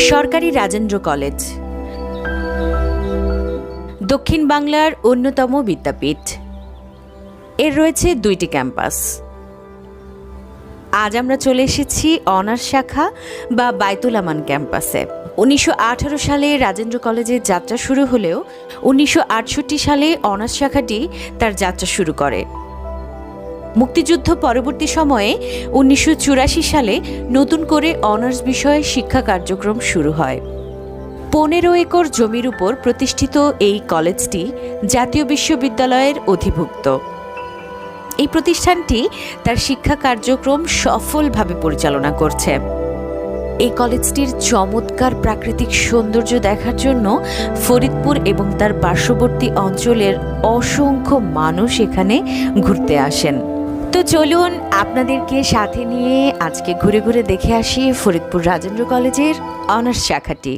সরকারি রাজেন্দ্র কলেজ। দক্ষিণ বাংলার অন্যতম বিদ্যাপীঠ। এর রয়েছে দুইটি ক্যাম্পাস। আজ আমরা চলে এসেছি অনার্স শাখা বা বাইতুল আমান ক্যাম্পাসে। উনিশশো আঠারো সালে রাজেন্দ্র কলেজের যাত্রা শুরু হলেও উনিশশো আটষট্টি সালে অনার্স শাখাটি তার যাত্রা শুরু করে। মুক্তিযুদ্ধ পরবর্তী সময়ে উনিশশো চুরাশি সালে নতুন করে অনার্স বিষয়ে শিক্ষা কার্যক্রম শুরু হয়। পনেরো একর জমির উপর প্রতিষ্ঠিত এই কলেজটি জাতীয় বিশ্ববিদ্যালয়ের অধিভুক্ত। এই প্রতিষ্ঠানটি তার শিক্ষা কার্যক্রম সফলভাবে পরিচালনা করছে। এই কলেজটির চমৎকার প্রাকৃতিক সৌন্দর্য দেখার জন্য ফরিদপুর এবং তার পার্শ্ববর্তী অঞ্চলের অসংখ্য মানুষ এখানে ঘুরতে আসেন। তো চলুন আপনাদেরকে সাথে নিয়ে আজকে ঘুরে ঘুরে দেখে আসি ফরিদপুর রাজেন্দ্র কলেজের অনার্স শাখাটি।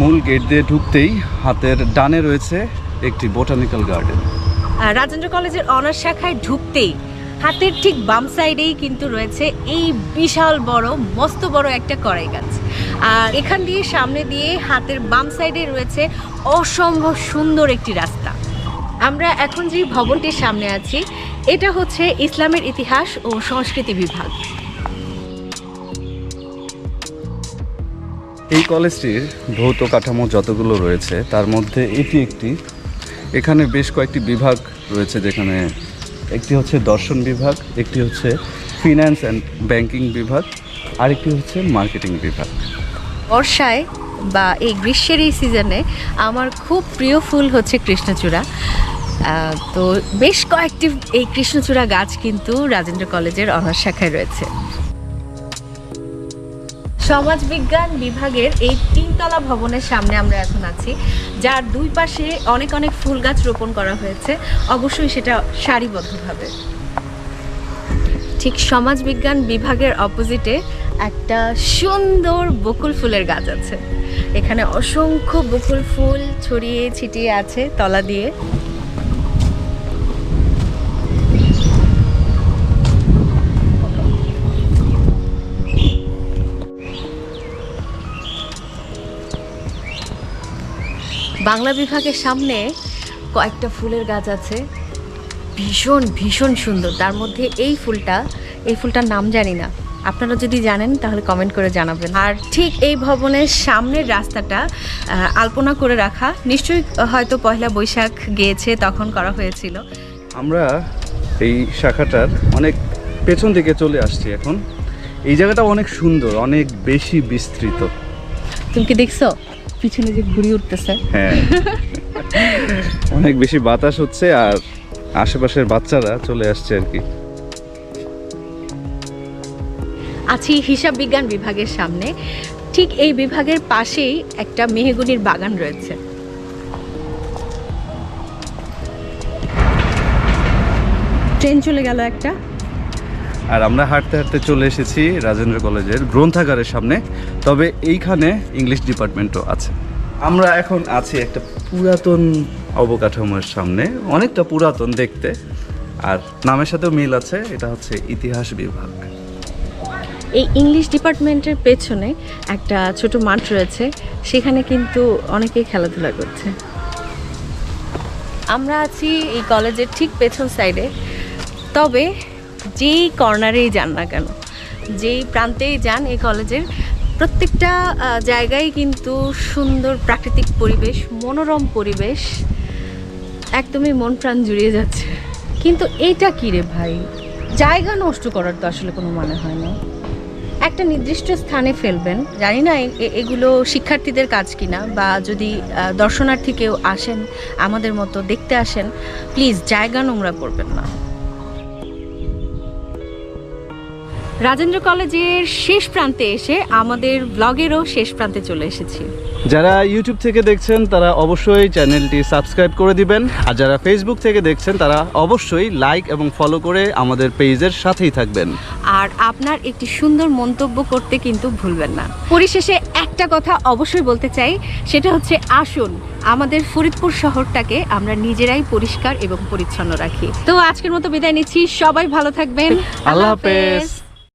মূল গেট দিয়ে ঢুকতেই হাতের ডানে রয়েছে একটি বোটানিক্যাল গার্ডেন। রাজেন্দ্র কলেজের অনার্স শাখায় ঢুকতেই হাতের ঠিক বাম সাইডেই কিন্তু রয়েছে এই বিশাল বড় মস্ত বড় একটা কড়াই গাছ। আর এখান দিয়ে সামনে দিয়ে হাতের বাম সাইডে রয়েছে অসম্ভব সুন্দর একটি রাস্তা। আমরা এখন যে ভবনটির সামনে আছি এটা হচ্ছে ইসলামের ইতিহাস ও সংস্কৃতি বিভাগ। এই কলেজটির ভৌত কাঠামো যতগুলো রয়েছে তার মধ্যে এটি একটি। এখানে বেশ কয়েকটি বিভাগ রয়েছে যেখানে একটি হচ্ছে দর্শন বিভাগ একটি হচ্ছে ফিনান্স অ্যান্ড ব্যাংকিং বিভাগ আরেকটি হচ্ছে মার্কেটিং বিভাগ। বর্ষায় বা এই গ্রীষ্মের এই সিজনে আমার খুব প্রিয় ফুল হচ্ছে কৃষ্ণচূড়া। তো বেশ কয়েকটি এই কৃষ্ণচূড়া গাছ কিন্তু রাজেন্দ্র কলেজের অনার্স শাখায় রয়েছে। সমাজবিজ্ঞান বিভাগের এই তিনতলা ভবনের সামনে আমরা এখন আছি, যার দুই পাশে অনেক অনেক ফুল গাছ রোপণ করা হয়েছে। অবশ্যই সেটা সারিবদ্ধভাবে। ঠিক সমাজ বিজ্ঞান বিভাগের অপোজিটে একটা সুন্দর বকুল ফুলের গাছ আছে। এখানে অসংখ্য বকুল ফুল ছড়িয়ে ছিটিয়ে আছে তলা দিয়ে। বাংলা বিভাগের সামনে কয়েকটা ফুলের গাছ আছে। ভীষণ ভীষণ সুন্দর। তার মধ্যে এই ফুলটা এই ফুলটার নাম জানি না। আপনারা যদি জানেন তাহলে কমেন্ট করে জানাবেন। আর ঠিক এই ভবনের সামনের রাস্তাটা আলপনা করে রাখা। নিশ্চয়ই হয়তো পয়লা বৈশাখ গিয়েছে তখন করা হয়েছিল। আমরা এই শাখাটার অনেক পেছন দিকে চলে আসছি এখন। এই জায়গাটা অনেক সুন্দর অনেক বেশি বিস্তৃত। তুমি কি দেখছ? পিছনে যে ঘুরি উঠতেছে। হ্যাঁ। অনেক বেশি বাতাস হচ্ছে আর আশেপাশের বাচ্চারা চলে আসছে আর কি। আছি হিসাব বিজ্ঞান বিভাগের সামনে। ঠিক এই বিভাগের পাশেই একটা মেহগুনির বাগান রয়েছে। ট্রেন চলে গেল একটা। আর আমরা হাঁটতে হাঁটতে চলে এসেছি রাজেন্দ্র কলেজের গ্রন্থাগারের সামনে। তবে এইখানে ইংলিশ ডিপার্টমেন্টও আছে। আমরা এখন আছি একটা পুরাতন অবকাঠামোর সামনে, অনেকটা পুরাতন দেখতে। আর নামের সাথেও মিল আছে, এটা হচ্ছে ইতিহাস বিভাগ। এই ইংলিশ ডিপার্টমেন্টের পেছনে একটা ছোট মাঠ রয়েছে, সেখানে কিন্তু অনেকেই খেলাধুলা করছে। আমরা আছি এই কলেজের ঠিক পেছন সাইডে তবে যেই কর্নারেই যান না কেন, যেই প্রান্তেই যান এই কলেজের, প্রত্যেকটা জায়গায় কিন্তু সুন্দর প্রাকৃতিক পরিবেশ, মনোরম পরিবেশ, একদমই মন প্রাণ জুড়িয়ে যাচ্ছে। কিন্তু এইটা কি রে ভাই? জায়গা নষ্ট করার তো আসলে কোনো মানে হয় না। একটা নির্দিষ্ট স্থানে ফেলবেন, জানি না এগুলো শিক্ষার্থীদের কাজ কিনা, বা যদি দর্শনার্থী কেউ আসেন, আমাদের মতো দেখতে আসেন, প্লিজ জায়গা নোংরা করবেন না। রাজেন্দ্র কলেজের শেষ প্রান্তে এসে আমাদের ব্লগেরও শেষ প্রান্তে চলে এসেছি। যারা ইউটিউব থেকে দেখছেন তারা অবশ্যই চ্যানেলটি সাবস্ক্রাইব করে দিবেন। আর যারা ফেসবুক থেকে দেখছেন তারা অবশ্যই লাইক এবং ফলো করে আমাদের পেজের সাথেই থাকবেন। আর আপনার একটি সুন্দর মন্তব্য করতে কিন্তু ভুলবেন না। পরিশেষে একটা কথা অবশ্যই বলতে চাই সেটা হচ্ছে আসুন আমাদের ফরিদপুর শহরটাকে আমরা নিজেরাই পরিষ্কার এবং পরিচ্ছন্ন রাখি। তো আজকের মতো বিদায় নিচ্ছি সবাই ভালো থাকবেন। আল্লাহ হাফেজ।